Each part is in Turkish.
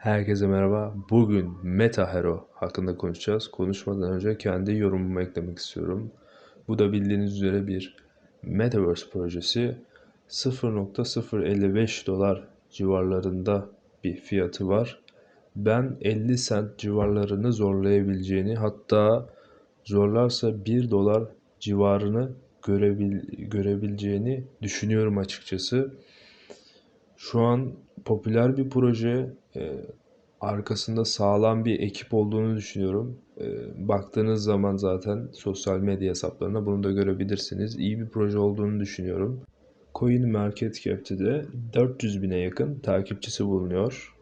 Herkese merhaba. Bugün Meta Hero hakkında konuşacağız. Konuşmadan önce kendi yorumumu eklemek istiyorum. Bu da bildiğiniz üzere bir Metaverse projesi. 0.055 dolar civarlarında bir fiyatı var. Ben 50 sent civarlarını zorlayabileceğini hatta zorlarsa 1 dolar civarını görebil, görebileceğini düşünüyorum açıkçası. Şu an popüler bir proje. E, arkasında sağlam bir ekip olduğunu düşünüyorum. E, baktığınız zaman zaten sosyal medya hesaplarına bunu da görebilirsiniz. İyi bir proje olduğunu düşünüyorum. Coin Market Cap'te de 400 bine yakın takipçisi bulunuyor.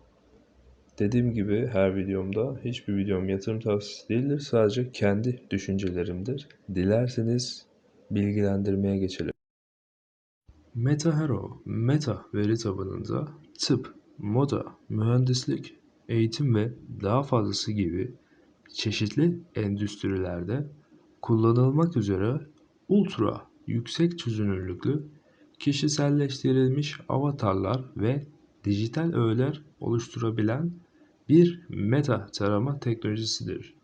Dediğim gibi her videomda hiçbir videom yatırım tavsiyesi değildir. Sadece kendi düşüncelerimdir. Dilerseniz bilgilendirmeye geçelim. Meta Hero, Meta veri tabanında tıp, moda, mühendislik, eğitim ve daha fazlası gibi çeşitli endüstrilerde kullanılmak üzere ultra yüksek çözünürlüklü kişiselleştirilmiş avatarlar ve dijital öğeler oluşturabilen bir meta tarama teknolojisidir.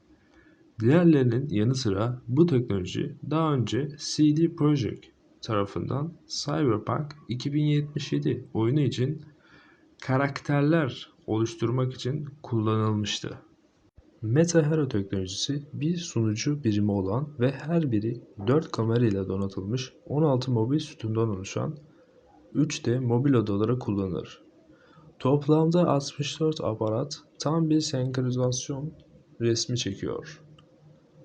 Diğerlerinin yanı sıra bu teknoloji daha önce CD Projekt tarafından Cyberpunk 2077 oyunu için karakterler oluşturmak için kullanılmıştı. Meta Hero teknolojisi bir sunucu birimi olan ve her biri 4 kamera ile donatılmış 16 mobil sütundan oluşan 3D mobil odaları kullanılır. Toplamda 64 aparat tam bir senkronizasyon resmi çekiyor.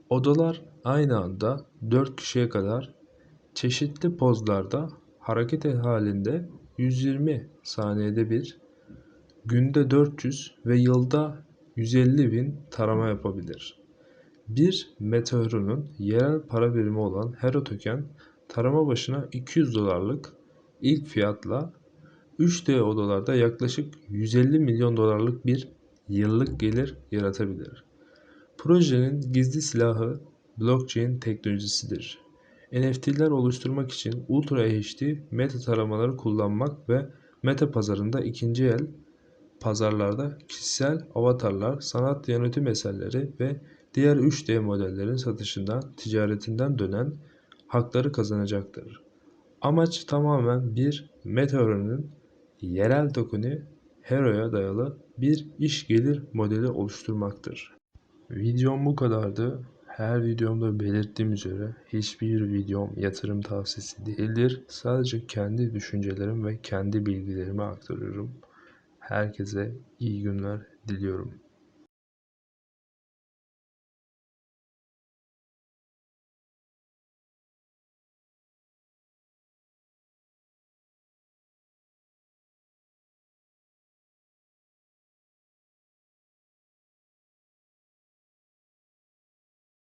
Odalar aynı anda 4 kişiye kadar çeşitli pozlarda hareket halinde 120 saniyede bir, günde 400 ve yılda 150 bin tarama yapabilir. Bir meteorunun yerel para birimi olan Hero Token tarama başına 200 dolarlık ilk fiyatla 3D odalarda yaklaşık 150 milyon dolarlık bir yıllık gelir yaratabilir. Projenin gizli silahı blockchain teknolojisidir. NFT'ler oluşturmak için Ultra HD meta taramaları kullanmak ve meta pazarında ikinci el pazarlarda kişisel avatarlar, sanat yönetim eserleri ve diğer 3D modellerin satışından, ticaretinden dönen hakları kazanacaktır. Amaç tamamen bir Meteor'un yerel token'i Hero'ya dayalı bir iş gelir modeli oluşturmaktır. Videom bu kadardı. Her videomda belirttiğim üzere hiçbir videom yatırım tavsiyesi değildir. Sadece kendi düşüncelerim ve kendi bilgilerimi aktarıyorum. Herkese iyi günler diliyorum.